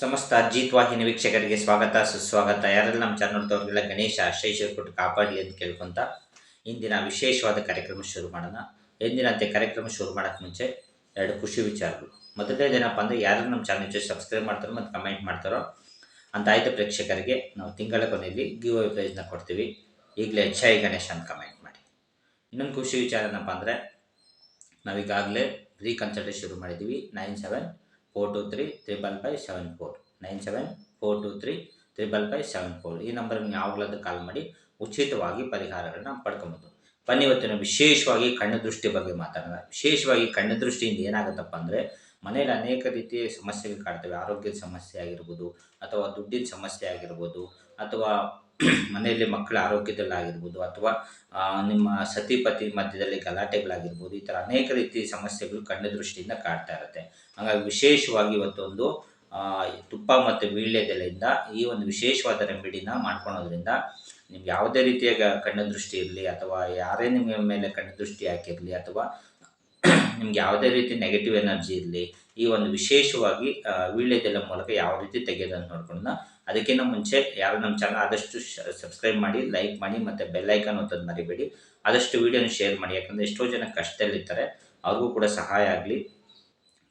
ಸಮಸ್ತ ಅಜಿತ್ ವಾಹಿನಿ ವೀಕ್ಷಕರಿಗೆ ಸ್ವಾಗತ, ಸುಸ್ವಾಗತ. ಯಾರೆಲ್ಲ ನಮ್ಮ ಚಾನಲ್ ನೋಡ್ತವ್ರಿಗೆಲ್ಲ ಗಣೇಶ ಆಶ್ರಯ ಕೊಟ್ಟು ಕಾಪಾಡಲಿ ಅಂತ ಕೇಳ್ಕೊಂತ ಇಂದಿನ ವಿಶೇಷವಾದ ಕಾರ್ಯಕ್ರಮ ಶುರು ಮಾಡೋಣ. ಎಂದಿನಂತೆ ಕಾರ್ಯಕ್ರಮ ಶುರು ಮಾಡೋಕ್ಕೆ ಮುಂಚೆ ಎರಡು ಖುಷಿ ವಿಚಾರಗಳು. ಮೊದಲನೇದೇನಪ್ಪ ಅಂದರೆ ಯಾರು ನಮ್ಮ ಚಾನಲ್ ಸಬ್ಸ್ಕ್ರೈಬ್ ಮಾಡ್ತಾರೋ ಮತ್ತು ಕಮೆಂಟ್ ಮಾಡ್ತಾರೋ ಅಂತ ಆಯಿತ ಪ್ರೇಕ್ಷಕರಿಗೆ. ನಾವು ತಿಂಗಳ ಕೊನೆಯಲ್ಲಿ ಗಿವ್ ಅವೇ ಪ್ರೈಸ್ನ ಕೊಡ್ತೀವಿ. ಈಗಲೇ ಎಚ್ ಐ ಗಣೇಶ ಅಂತ ಕಮೆಂಟ್ ಮಾಡಿ. ಇನ್ನೊಂದು ಖುಷಿ ವಿಚಾರ ಏನಪ್ಪ ಅಂದರೆ, ನಾವೀಗಾಗಲೇ ಫ್ರೀ ಕನ್ಸಲ್ಟೇಷನ್ ಶುರು ಮಾಡಿದ್ದೀವಿ. Nine seven four two three triple five seven four nine seven four two three triple five seven four ಈ ನಂಬರ್ಗೆ ಯಾವಾಗಲಾದ್ರೂ ಕಾಲ್ ಮಾಡಿ, ಉಚಿತವಾಗಿ ಪರಿಹಾರಗಳನ್ನು ಪಡ್ಕೊಬೋದು. ಬನ್ನಿ ಇವತ್ತಿನ ವಿಶೇಷವಾಗಿ ಕಣ್ಣು ದೃಷ್ಟಿ ಬಗ್ಗೆ ಮಾತಾಡೋಣ. ವಿಶೇಷವಾಗಿ ಕಣ್ಣು ದೃಷ್ಟಿಯಿಂದ ಏನಾಗುತ್ತಪ್ಪ ಅಂದರೆ ಮನೆಯಲ್ಲಿ ಅನೇಕ ರೀತಿಯ ಸಮಸ್ಯೆಗಳು ಕಾಡ್ತವೆ ಆರೋಗ್ಯದ ಸಮಸ್ಯೆ ಆಗಿರ್ಬೋದು, ಅಥವಾ ದುಡ್ಡಿನ ಸಮಸ್ಯೆ ಆಗಿರ್ಬೋದು, ಅಥವಾ ಮನೆಯಲ್ಲಿ ಮಕ್ಕಳ ಆರೋಗ್ಯದಲ್ಲಾಗಿರ್ಬೋದು ಅಥವಾ ನಿಮ್ಮ ಸತಿಪತಿ ಮಧ್ಯದಲ್ಲಿ ಗಲಾಟೆಗಳಾಗಿರ್ಬೋದು, ಈ ಥರ ಅನೇಕ ರೀತಿ ಸಮಸ್ಯೆಗಳು ಕಣ್ಣ ದೃಷ್ಟಿಯಿಂದ ಕಾಡ್ತಾ ಇರುತ್ತೆ. ಹಾಗಾಗಿ ವಿಶೇಷವಾಗಿ ಇವತ್ತೊಂದು ತುಪ್ಪ ಮತ್ತು ವೀಳ್ಯದೆಲೆಯಿಂದ ಈ ಒಂದು ವಿಶೇಷವಾದ ರೆಮಿಡಿನ ಮಾಡ್ಕೊಳೋದ್ರಿಂದ ನಿಮ್ಗೆ ಯಾವುದೇ ರೀತಿಯ ಕಣ್ಣು ದೃಷ್ಟಿ ಇರಲಿ ಅಥವಾ ಯಾರೇ ನಿಮ್ಮ ಮೇಲೆ ಕಣ್ಣು ದೃಷ್ಟಿ ಹಾಕಿರಲಿ ಅಥವಾ ನಿಮ್ಗೆ ಯಾವುದೇ ರೀತಿ ನೆಗೆಟಿವ್ ಎನರ್ಜಿ ಇರಲಿ, ಈ ಒಂದು ವಿಶೇಷವಾಗಿ ವೀಳ್ಯದೆಲ್ಲ ವೀಳ್ಯದೆಲೆ ಮೂಲಕ ಯಾವ ರೀತಿ ತೆಗೆಯೋದನ್ನು ನೋಡ್ಕೊಂಡು ಅದಕ್ಕಿಂತ ಮುಂಚೆ ಯಾರು ನಮ್ಮ ಚಾನಲ್ ಆದಷ್ಟು ಸಬ್ಸ್ಕ್ರೈಬ್ ಮಾಡಿ ಲೈಕ್ ಮಾಡಿ ಮತ್ತು ಬೆಲ್ಲೈಕನ್ ಒತ್ತೋದು ಮರಿಬೇಡಿ. ಆದಷ್ಟು ವೀಡಿಯೋನ ಶೇರ್ ಮಾಡಿ, ಯಾಕಂದರೆ ಎಷ್ಟೋ ಜನ ಕಷ್ಟದಲ್ಲಿರ್ತಾರೆ, ಅವ್ರಿಗೂ ಕೂಡ ಸಹಾಯ ಆಗಲಿ.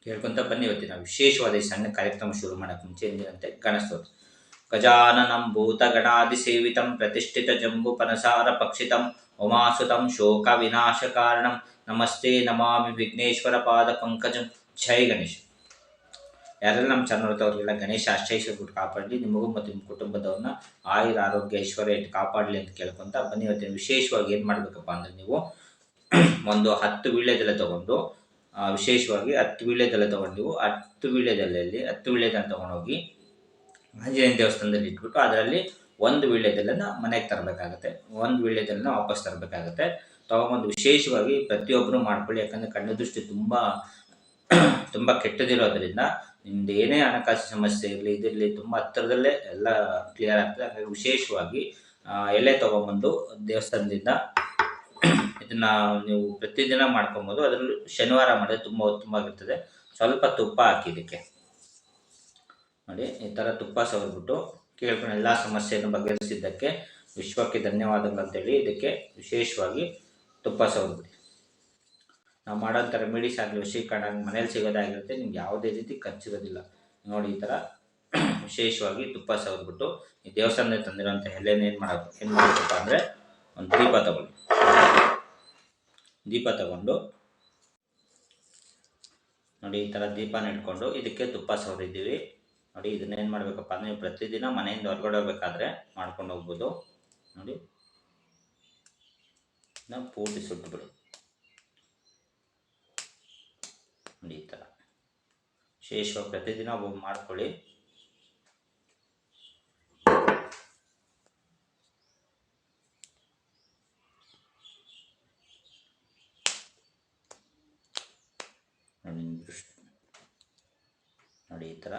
ಕೇಳ್ಕೊಂತ ಬನ್ನಿ ಇವತ್ತಿನ ವಿಶೇಷವಾದ ಈ ಸಣ್ಣ ಕಾರ್ಯಕ್ರಮ ಶುರು ಮಾಡೋಕೆ ಮುಂಚೆ ಎಂದಿನಂತೆ ಗಣಸ್ತೋತ್ರ ಗಜಾನನಂ ಭೂತಗಣಾದಿ ಸೇವಿತಂ ಪ್ರತಿಷ್ಠಿತ ಜಂಬು ಪನಸಾರ ಪಕ್ಷಿತಂ ಉಮಾಸುತಂ ಶೋಕ ವಿನಾಶ ಕಾರಣಂ. ನಮಸ್ತೆ ನಮಾಮಿ ವಿಘ್ನೇಶ್ವರ ಪಾದ ಪಂಕಜಂ. ಜೈ ಗಣೇಶ್. ಯಾರೆಲ್ಲ ನಮ್ಮ ಚಾನಲ್ ಅವ್ರಿಗೆಲ್ಲ ಗಣೇಶ ಆಶ್ರಯಿಸಿ ಕೊಟ್ಟು ಕಾಪಾಡಲಿ, ನಿಮಗೂ ಮತ್ತು ನಿಮ್ಮ ಕುಟುಂಬದವ್ರನ್ನ ಆಯುರ ಆರೋಗ್ಯ, ಐಶ್ವರ್ಯ ಇಟ್ಟು ಕಾಪಾಡಲಿ ಅಂತ ಕೇಳ್ಕೊಂತ ಬನ್ನಿ. ಇವತ್ತಿನ ವಿಶೇಷವಾಗಿ ಏನು ಮಾಡಬೇಕಪ್ಪ ಅಂದರೆ ನೀವು ಒಂದು ಹತ್ತು ವೀಳ್ಯದೆಲೆ ತಗೊಂಡು ವಿಶೇಷವಾಗಿ ಹತ್ತು ವೀಳ್ಯದೆಲೆ ತೊಗೊಂಡು ನೀವು ಹತ್ತು ವೀಳ್ಯದೆಲೆಯಲ್ಲಿ, ಹತ್ತು ವೀಳ್ಯದೆಲೆ ತೊಗೊಂಡೋಗಿ ಆಂಜನೇಯ ದೇವಸ್ಥಾನದಲ್ಲಿ ಇಟ್ಬಿಟ್ಟು ಅದರಲ್ಲಿ ಒಂದು ವೀಳ್ಯದೆಲೆನ ಮನೆಗೆ ತರಬೇಕಾಗುತ್ತೆ. ಒಂದು ವೀಳ್ಯದೆಲೆನ ವಾಪಸ್ ತರಬೇಕಾಗುತ್ತೆ. ತೊಗೊಂಬಂದು ವಿಶೇಷವಾಗಿ ಪ್ರತಿಯೊಬ್ಬರು ಮಾಡ್ಕೊಳ್ಳಿ. ಯಾಕಂದರೆ ಕಣ್ಣು ದೃಷ್ಟಿ ತುಂಬ ತುಂಬ ಕೆಟ್ಟದಿರೋದ್ರಿಂದ ನಿಮ್ದು ಏನೇ ಹಣಕಾಸು ಸಮಸ್ಯೆ ಇರಲಿ, ಇದಿರಲಿ, ತುಂಬ ಹತ್ತಿರದಲ್ಲೇ ಎಲ್ಲ ಕ್ಲಿಯರ್ ಆಗ್ತದೆ. ಹಾಗಾಗಿ ವಿಶೇಷವಾಗಿ ಎಲೆ ತೊಗೊಂಬಂದು ದೇವಸ್ಥಾನದಿಂದ ಇದನ್ನ ನೀವು ಪ್ರತಿದಿನ ಮಾಡ್ಕೊಬೋದು. ಅದರಲ್ಲೂ ಶನಿವಾರ ಮಾಡಿದ್ರೆ ತುಂಬ ಉತ್ತಮವಾಗಿರ್ತದೆ. ಸ್ವಲ್ಪ ತುಪ್ಪ ಹಾಕಿ ಇದಕ್ಕೆ. ನೋಡಿ, ಈ ಥರ ತುಪ್ಪ ಸವರ್ಬಿಟ್ಟು ಕೇಳ್ಕೊಂಡು ಎಲ್ಲ ಸಮಸ್ಯೆಯನ್ನು ಬಗೆಹರಿಸಿದ್ದಕ್ಕೆ ವಿಶ್ವಕ್ಕೆ ಧನ್ಯವಾದಗಳು ಅಂತೇಳಿ ಇದಕ್ಕೆ ವಿಶೇಷವಾಗಿ ತುಪ್ಪ ಸವರ್ಬಿಡಿ ನಾವು ಮಾಡೋಂಥ ರೆಮಿಡೀಸ್ ಆಗಲಿ ವಶೀಕರಣ ಮನೇಲಿ ಸಿಗೋದಾಗಿರುತ್ತೆ, ನಿಮ್ಗೆ ಯಾವುದೇ ರೀತಿ ಖರ್ಚಿರೋದಿಲ್ಲ. ನೋಡಿ ಈ ಥರ ವಿಶೇಷವಾಗಿ ತುಪ್ಪ ಸವರ್ಬಿಟ್ಟು ಈ ದೇವಸ್ಥಾನದಲ್ಲಿ ತಂದಿರೋಂಥ ಎಲೆನ ಏನು ಮಾಡೋದು ಏನು ಮಾಡಬೇಕಪ್ಪ ಅಂದರೆ ಒಂದು ದೀಪ ತಗೊಳ್ಳಿ. ದೀಪ ತಗೊಂಡು ನೋಡಿ ಈ ಥರ ದೀಪನ ಇಟ್ಕೊಂಡು ಇದಕ್ಕೆ ತುಪ್ಪ ಸವರಿದ್ದೀವಿ ನೋಡಿ ಇದನ್ನೇನು ಮಾಡಬೇಕಪ್ಪ ಅಂದರೆ ಪ್ರತಿದಿನ ಮನೆಯಿಂದ ಹೊರಗಡೆ ಹೋಗ್ಬೇಕಾದ್ರೆ ಮಾಡ್ಕೊಂಡು ಹೋಗ್ಬೋದು. ನೋಡಿ. ನಾವು ಪೂರ್ತಿ ಸುಟ್ಟುಬಿಡಿ ನೋಡಿ ಈ ಥರ ವಿಶೇಷವಾಗಿ ಪ್ರತಿದಿನ ಮಾಡ್ಕೊಳ್ಳಿ. ನೋಡಿ ನೋಡಿ ಈ ಥರ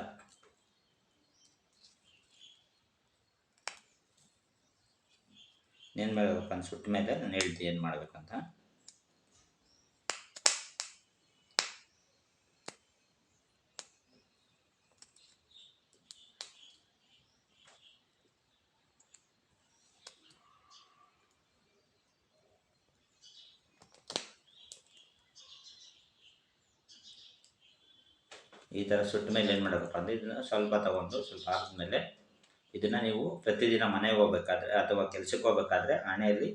ಏನು ಮಾಡಬೇಕಂತ ಸುಟ್ಟ ಮೇಲೆ ನಾನು ಹೇಳ್ತೀನಿ ಏನು ಮಾಡಬೇಕಂತ ಈ ಥರ ಸುಟ್ಟ ಮೇಲೆ ಏನು ಮಾಡಬೇಕಪ್ಪ ಅಂದರೆ ಇದನ್ನು ಸ್ವಲ್ಪ ತಗೊಂಡು ಸ್ವಲ್ಪ ಆದಮೇಲೆ ಇದನ್ನು ನೀವು ಪ್ರತಿದಿನ ಮನೆಗೆ ಹೋಗ್ಬೇಕಾದ್ರೆ ಅಥವಾ ಕೆಲಸಕ್ಕೆ ಹೋಗ್ಬೇಕಾದ್ರೆ ಹಣೆಯಲ್ಲಿ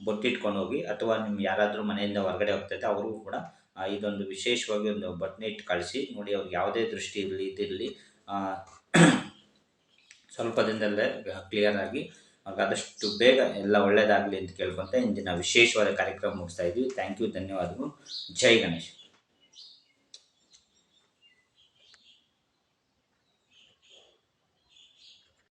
ಬೊಟ್ಟಿಟ್ಕೊಂಡು ಹೋಗಿ ಅಥವಾ ನಿಮ್ಮ ಯಾರಾದರೂ ಮನೆಯಿಂದ ಹೊರಗಡೆ ಹೋಗ್ತೈತೆ ಅವ್ರಿಗೂ ಕೂಡ ಇದೊಂದು ವಿಶೇಷವಾಗಿ ಒಂದು ಬಟ್ಟನೆ ಇಟ್ಟು ಕಳಿಸಿ ನೋಡಿ ಅವ್ರಿಗೆ ಯಾವುದೇ ದೃಷ್ಟಿ ಇರಲಿ ಇದಿರಲಿ ಸ್ವಲ್ಪ ದಿನದಲ್ಲೇ ಕ್ಲಿಯರ್ ಆಗಿ ಆದಷ್ಟು ಬೇಗ ಎಲ್ಲ ಒಳ್ಳೆಯದಾಗಲಿ ಅಂತ ಕೇಳ್ಕೊತ ಇಂದಿನ ವಿಶೇಷವಾದ ಕಾರ್ಯಕ್ರಮ ಮುಗಿಸ್ತಾ ಇದ್ವಿ. ಥ್ಯಾಂಕ್ ಯು ಧನ್ಯವಾದಗಳು. ಜೈ ಗಣೇಶ್.